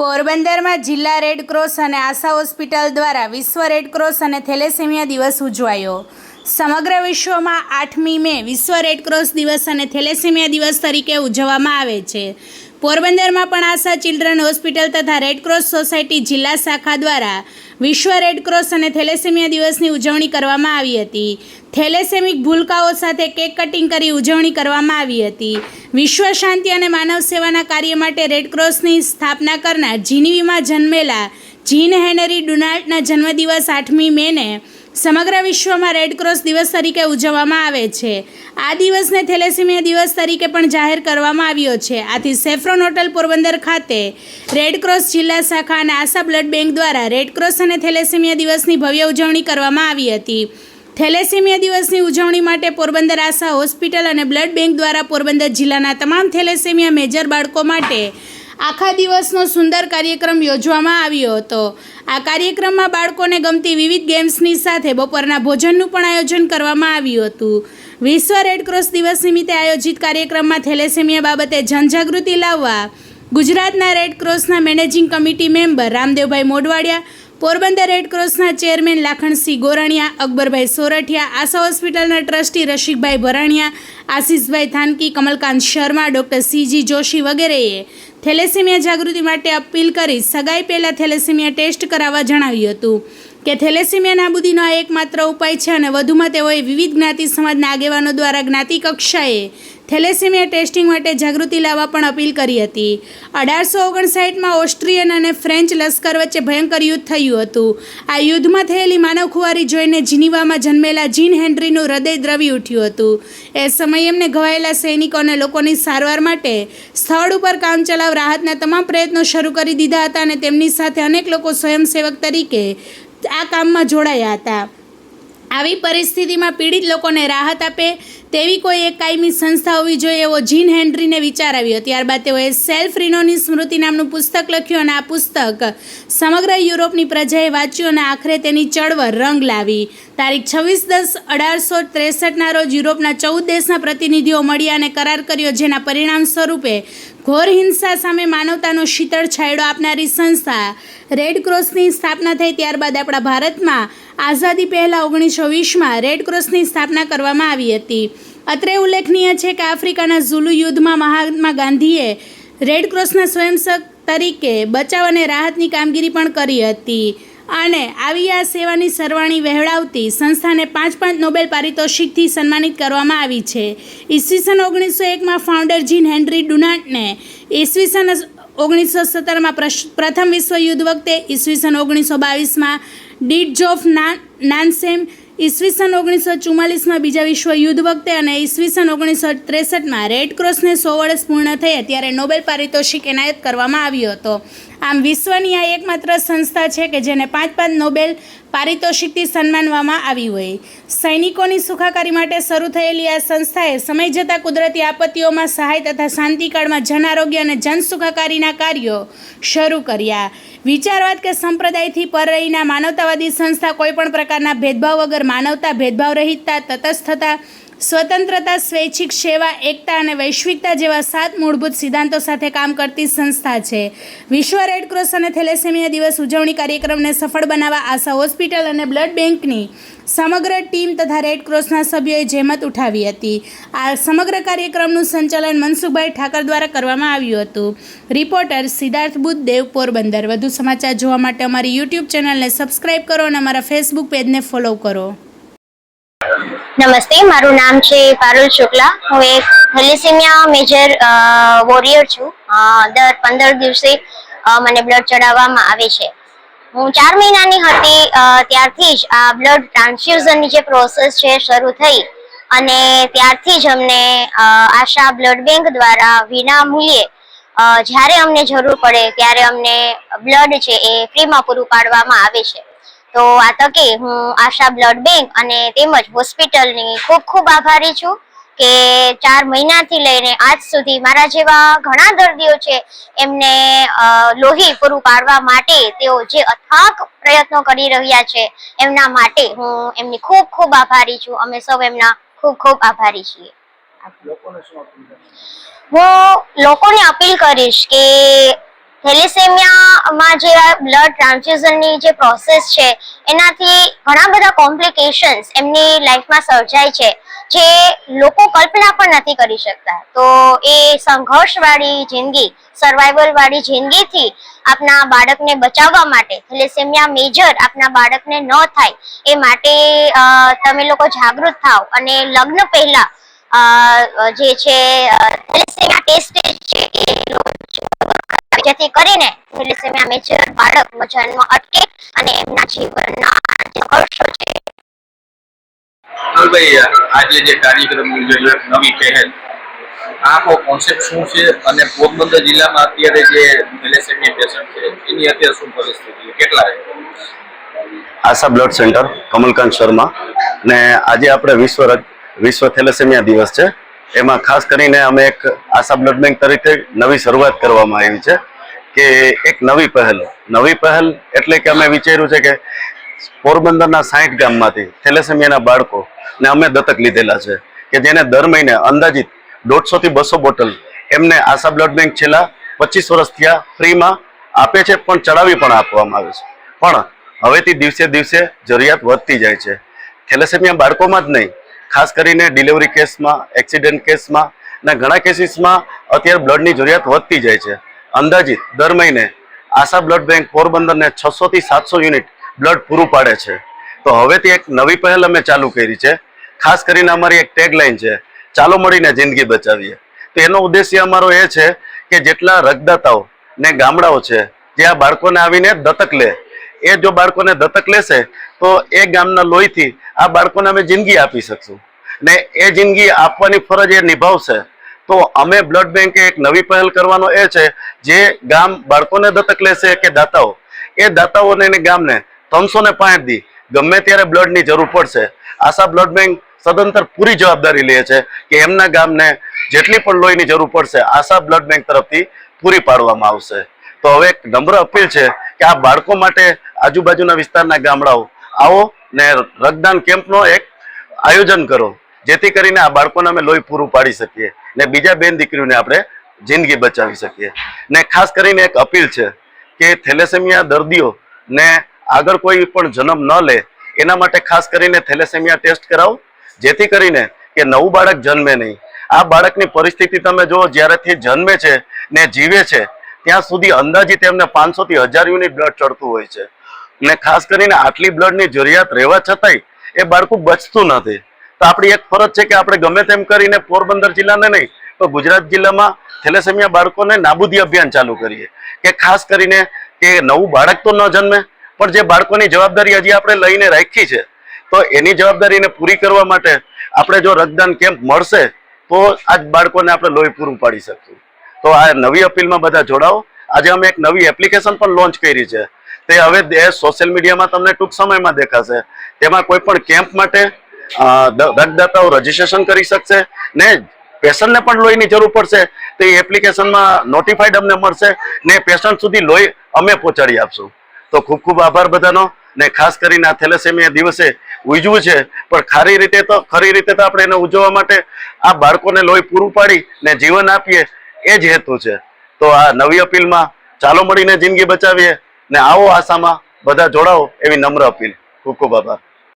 પોરબંદરમાં જિલ્લા રેડક્રોસ અને આશા હોસ્પિટલ દ્વારા વિશ્વ રેડક્રોસ અને થેલેસેમિયા દિવસ ઉજવાયો. સમગ્ર વિશ્વમાં આઠમી મે વિશ્વ રેડક્રોસ દિવસ અને થેલેસેમિયા દિવસ તરીકે ઉજવવામાં આવે છે. પોરબંદરમાં પણ આશા ચિલ્ડ્રન હોસ્પિટલ તથા રેડક્રોસ સોસાયટી જિલ્લા શાખા દ્વારા વિશ્વ રેડક્રોસ અને થેલેસેમિયા દિવસની ઉજવણી કરવામાં આવી હતી. થેલેસેમિક ભૂલકાઓ સાથે કેક કટિંગ કરી ઉજવણી કરવામાં આવી હતી. વિશ્વ શાંતિ અને માનવ સેવાના કાર્ય માટે રેડક્રોસની સ્થાપના કરનાર જીનીવીમાં જન્મેલા જીન હેનરી ડુનાલ્ટના જન્મદિવસ આઠમી મેને સમગ્ર વિશ્વમાં રેડક્રોસ દિવસ તરીકે ઉજવવામાં આવે છે. આ દિવસને થેલેસેમિયા દિવસ તરીકે પણ જાહેર કરવામાં આવ્યો છે. આથી સેફ્રોન હોટલ પોરબંદર ખાતે રેડક્રોસ જિલ્લા શાખા અને આશા બ્લડ બેંક દ્વારા રેડક્રોસ અને થેલેસેમિયા દિવસની ભવ્ય ઉજવણી કરવામાં આવી હતી. થેલેસેમિયા દિવસની ઉજવણી માટે પોરબંદર આશા હોસ્પિટલ અને બ્લડ બેંક દ્વારા પોરબંદર જિલ્લાના તમામ થેલેસેમિયા મેજર બાળકો માટે આખા દિવસનો સુંદર કાર્યક્રમ યોજવામાં આવ્યો હતો. આ કાર્યક્રમમાં બાળકોને ગમતી વિવિધ ગેમ્સની સાથે બપોરના ભોજનનું પણ આયોજન કરવામાં આવ્યું હતું. વિશ્વ રેડક્રોસ દિવસ નિમિત્તે આયોજિત કાર્યક્રમમાં થેલેસેમિયા બાબતે જનજાગૃતિ લાવવા ગુજરાતના રેડક્રોસના managing committee member Ramdevbhai Modvadiya Porbandar રેડક્રોસના chairman Lakhansinh Goraniya, Akbarbhai Sorathiya, Asha હોસ્પિટલના trustee Rasikbhai Bharaniya, Ashishbhai Thanki, Kamalkant Sharma, doctor C G Joshi વગેરેએ થેલેસેમિયા જાગૃતિ માટે અપીલ કરી સગાઈ પહેલાં થેલેસેમિયા ટેસ્ટ કરાવવા જણાવ્યું હતું. કે થેલેસેમિયા નાબૂદીનો આ એકમાત્ર ઉપાય છે અને વધુમાં તેઓએ વિવિધ જ્ઞાતિ સમાજના આગેવાનો દ્વારા જ્ઞાતિ કક્ષાએ થેલેસેમિયા ટેસ્ટિંગ માટે જાગૃતિ લાવવા પણ અપીલ કરી હતી. અઢારસો ઓગણસાઠમાં ઓસ્ટ્રિયન અને ફ્રેન્ચ લશ્કર વચ્ચે ભયંકર યુદ્ધ થયું હતું. આ યુદ્ધમાં થયેલી માનવ ખુવારી જોઈને જીનીવામાં જન્મેલા જીન હેનરીનું હૃદય દ્રવી ઉઠ્યું હતું. એ સમયે એમને ઘવાયેલા સૈનિકો અને લોકોની સારવાર માટે સ્થળ ઉપર કામચલાઉ રાહતના તમામ પ્રયત્નો શરૂ કરી દીધા હતા અને તેમની સાથે અનેક લોકો સ્વયંસેવક તરીકે આ કામમાં જોડાયા હતા. આવી પરિસ્થિતિમાં પીડિત લોકોને રાહત આપે તેવી કોઈ એક કાયમી સંસ્થા હોવી જોઈએ એવો જીન હેન્ડ્રીને વિચાર આવ્યો. ત્યારબાદ તેઓએ સેલ્ફ રિનોની સ્મૃતિ નામનું પુસ્તક લખ્યું અને આ પુસ્તક સમગ્ર યુરોપની પ્રજાએ વાંચ્યું અને આખરે તેની ચળવળ રંગ લાવી. તારીખ છવ્વીસ દસ અઢારસો ત્રેસઠના રોજ યુરોપના ચૌદ દેશના પ્રતિનિધિઓ મળ્યા અને કરાર કર્યો, જેના પરિણામ સ્વરૂપે ઘોર હિંસા સામે માનવતાનો શીતળ છાંયડો આપનારી સંસ્થા રેડ ક્રોસની સ્થાપના થઈ ત્યારબાદ આપણા ભારતમાં આઝાદી પહેલાં ઓગણીસો વીસમાં રેડ ક્રોસની સ્થાપના કરવામાં આવી હતી. અત્રે ઉલ્લેખનીય છે કે આફ્રિકાના ઝુલુ યુદ્ધમાં મહાત્મા ગાંધીએ રેડ ક્રોસના સ્વયંસેવક તરીકે બચાવ અને રાહતની કામગીરી પણ કરી હતી. અને આવી આ સેવાની સરવાણી વહેવડાવતી સંસ્થાને પાંચ પાંચ નોબેલ પારિતોષિકથી સન્માનિત કરવામાં આવી છે. ઈસવીસન ઓગણીસો એકમાં ફાઉન્ડર જીન હેનરી ડુનાટને ઈસવીસન ઓગણીસો સત્તરમાં પ્રથમ વિશ્વ યુદ્ધ વખતે ઈસવીસન ઓગણીસો બાવીસમાં ના, નાનસેમ, ઈસવીસન ઓગણીસો ચુમ્માલીસમાં બીજા વિશ્વ યુદ્ધ વખતે અને ઈસવીસન ઓગણીસો ત્રેસઠમાં રેડ ક્રોસને સો વર્ષ પૂર્ણ થયા ત્યારે નોબેલ પારિતોષિક એનાયત કરવામાં આવ્યો હતો. આમ વિશ્વની આ એકમાત્ર સંસ્થા છે કે જેને પાંચ પાંચ નોબેલ પારિતોષિકથી સન્માનવામાં આવી હોય. સૈનિકોની સુખાકારી માટે શરૂ થયેલી આ સંસ્થાએ સમય જતાં કુદરતી આપત્તિઓમાં સહાય તથા શાંતિકાળમાં જન આરોગ્ય અને જન સુખાકારીના કાર્યો શરૂ કર્યા. વિચારવાદ કે સંપ્રદાયથી પર રહીના માનવતાવાદી સંસ્થા કોઈપણ પ્રકારના ભેદભાવ વગર માનવતા ભેદભાવ રહિતતા તટસ્થતા સ્વતંત્રતા, સ્વૈચ્છિક સેવા, એકતા અને વૈશ્વિકતા જેવા સાત મૂળભૂત સિદ્ધાંતો સાથે કામ કરતી સંસ્થા છે. વિશ્વ રેડક્રોસ અને થેલેસેમિયા દિવસ ઉજવણી કાર્યક્રમને સફળ બનાવવા આશા હોસ્પિટલ અને બ્લડ બેંકની સમગ્ર ટીમ તથા રેડક્રોસના સભ્યોએ જહેમત ઉઠાવી હતી. આ સમગ્ર કાર્યક્રમનું સંચાલન મનસુખભાઈ ઠાકર દ્વારા કરવામાં આવ્યું હતું. રિપોર્ટર સિદ્ધાર્થ બુદ્ધ, દેવ પોરબંદર. વધુ સમાચાર જોવા માટે અમારી યુટ્યુબ ચેનલને સબસ્ક્રાઇબ કરો અને અમારા ફેસબુક પેજને ફોલો કરો. નમસ્તે, મારું નામ છે પારુલ શુક્લા. હું એક થેલિસિમિયા મેજર વોરિયર છું. દર પંદર દિવસે મને બ્લડ ચડાવવામાં આવે છે. હું ચાર મહિનાની હતી ત્યારથી જ આ બ્લડ ટ્રાન્સફ્યુઝનની જે પ્રોસેસ છે શરૂ થઈ અને ત્યારથી જ અમને આશા બ્લડ બેંક દ્વારા વિના મૂલ્યે જ્યારે અમને જરૂર પડે, ત્યારે અમને બ્લડ છે એ ફ્રીમાં પૂરું પાડવામાં આવે છે. તો આ તકે હું આશા બ્લડ બેંક અને તેમજ હોસ્પિટલની ખૂબ ખૂબ આભારી છું કે ચાર મહિનાથી લઈને આજ સુધી મારા જેવા ઘણા દર્દીઓ છે એમને લોહી પૂરું પાડવા માટે તેઓ જે અથાક પ્રયત્નો કરી રહ્યા છે એમના માટે હું એમની ખૂબ ખૂબ આભારી છું અમે સૌ એમના ખૂબ ખૂબ આભારી છીએ? હું લોકોને અપીલ કરીશ કે થેલેસેમિયા સેમિયામાં જે બ્લડ ટ્રાન્સફ્યુઝનની જે પ્રોસેસ છે, એનાથી ઘણા બધા કોમ્પ્લિકેશન્સ એમની લાઈફમાં સર્જાય છે, જે લોકો કલ્પના પણ નથી કરી શકતા. તો એ સંઘર્ષવાળી જિંદગી સર્વાઈવલવાળી જિંદગીથી આપના બાળકને બચાવવા માટે, થેલેસેમિયા મેજર આપના બાળકને ન થાય, એ માટે તમે લોકો જાગૃત થાવ અને લગ્ન પહેલા જે છે થેલેસેમિયા ટેસ્ટ છે એ જેથી કરીને થેલેસેમિયા મેજર બાળક જન્મ અટકે અને એમના જીવનના જે વર્ષો છે. ભાઈ આજે જે કાર્યક્રમ યોજાયો નવી પહેલ. આ આખો કોન્સેપ્ટ શું છે અને પોરબંદર જિલ્લામાં અત્યારે જે થેલેસેમિયા પેશન્ટ છે એની અત્યારે શું પરિસ્થિતિ છે? કેટલા છે? Asha blood centre Kamalkant Sharma. ને આજે આપણે વિશ્વ વિશ્વ થેલેસેમિયા દિવસ છે. એમાં ખાસ કરીને અમે એક આશા બ્લડ બેંક તરીકે નવી શરૂઆત કરવામાં આવી છે કે એક નવી પહેલ. નવી પહેલ એટલે કે અમે વિચાર્યું છે કે પોરબંદરના સાઠ ગામમાંથી થેલેસેમિયાના બાળકો ને અમે દત્તક લીધેલા છે કે જેને દર મહિને અંદાજિત દોઢસો થી બસો બોટલ એમને આશા બ્લડ બેંક છેલ્લા પચીસ વર્ષ થયા ફ્રીમાં આપે છે પણ ચડાવી પણ આપવામાં આવે છે. પણ હવેથી દિવસે દિવસે જરૂરિયાત વધતી જાય છે. થેલેસેમિયા બાળકોમાં જ નહીં ખાસ કરીને ડિલિવરી કેસમાં એક્સિડન્ટ કેસમાં ને ઘણા કેસીસમાં અત્યારે બ્લડની જરૂરિયાત વધતી જાય છે. અંદાજિત દર મહિને આશા બ્લડ બેંક પોરબંદરને છસોથી સાતસો યુનિટ બ્લડ પૂરું પાડે છે. તો હવેથી એક નવી પહેલ અમે ચાલુ કરી છે. ખાસ કરીને અમારી એક ટેગલાઇન છે, ચાલો મળીને જિંદગી બચાવીએ. તો એનો ઉદ્દેશ્ય અમારો એ છે કે જેટલા રક્તદાતાઓ ને ગામડાઓ છે, જે આ બાળકોને આવીને દત્તક લે એ જો બાળકોને દત્તક લેશે, તો એ ગામના લોહીથી આ બાળકોને અમે જિંદગી આપી શકશું. ને એ જિંદગી આપવાની ફરજ એ નિભાવશે. તો અમે બ્લડ બેંકે એક નવી પહેલ કરવાનો એ છે, જે ગામ બાળકોને દત્તક લેશે કે દાતાઓ? એ દાતાઓને એને ગામને ત્રણસો ને દી ગમે ત્યારે બ્લડની જરૂર પડશે. આશા બ્લડ બેંક સદંતર પૂરી જવાબદારી લે છે કે એમના ગામને જેટલી પણ લોહીની જરૂર પડશે, આશા બ્લડ બેંક તરફથી પૂરી પાડવામાં આવશે. તો હવે એક નમ્ર અપીલ છે કે આ બાળકો માટે આજુબાજુના વિસ્તારના ગામડાઓ, આવો ને રક્તદાન કેમ્પનો એક આયોજન કરો, જેથી કરીને આ બાળકોને અમે લોહી પૂરું પાડી શકીએ ને બીજા બેન દીકરીઓને આપણે જિંદગી બચાવી શકીએ. ને ખાસ કરીને એક અપીલ છે કે થેલેસેમિયા દર્દીઓ ને આગળ કોઈ પણ જન્મ ન લે, એના માટે ખાસ કરીને થેલેસેમિયા ટેસ્ટ કરાવો, જેથી કરીને કે નવું બાળક જન્મે નહીં. આ બાળકની પરિસ્થિતિ તમે જુઓ, જ્યારેથી જન્મે છે ને જીવે છે ત્યાં સુધી અંદાજિત એમને પાંચસો થી હજાર યુનિટ બ્લડ ચડતું હોય છે. ને ખાસ કરીને આટલી બ્લડની જરૂરિયાત રહેવા છતાંય એ બાળકું બચતું નથી. તો આપણી એક ફરજ છે કે આપણે ગમે તેમ કરીને પોરબંદર જિલ્લાને નહીં, તો ગુજરાત જિલ્લામાં થેલેસેમિયા બાળકોને નાબૂદી અભિયાન ચાલુ કરીએ. કે ખાસ કરીને કે નવું બાળક તો ન જન્મે, પણ જે બાળકોની જવાબદારી હજી આપણે લઈને રાખી છે, તો એની જવાબદારીને પૂરી કરવા માટે આપણે જો રક્તદાન કેમ્પ મળશે, તો આ જ બાળકોને આપણે લોહી પૂરું પાડી શકશું તો આ નવી અપીલમાં બધા જોડાઓ. આજે અમે એક નવી એપ્લિકેશન પણ લોન્ચ કરી છે. તે હવે સોશિયલ મીડિયામાં તમને ટૂંક સમયમાં દેખાશે. તેમાં કોઈ પણ કેમ્પ માટે રક્તદાતાઓ રજીસ્ટ્રેશન કરી શકશે ને પેશન્ટને પણ લોહીની જરૂર પડશે. તો એપ્લિકેશનમાં નોટિફાઈડ અમને મળશે ને પેશન્ટ સુધી લોહી અમે પહોંચાડી આપશું. તો ખૂબ ખૂબ આભાર બધાનો ને ખાસ કરીને આ થેલેસેમિયા દિવસે ઉજવું છે. પણ ખરી રીતે તો, ખરી રીતે તો આપણે એને ઉજવવા માટે આ બાળકોને લોહી પૂરું પાડી ને જીવન આપીએ એ જ હેતુ છે. તો આ નવી અપીલમાં ચાલો મળીને જિંદગી બચાવીએ ને આવો આશામાં બધા જોડાઓ એવી નમ્ર અપીલ. ખૂબ ખૂબ આભાર.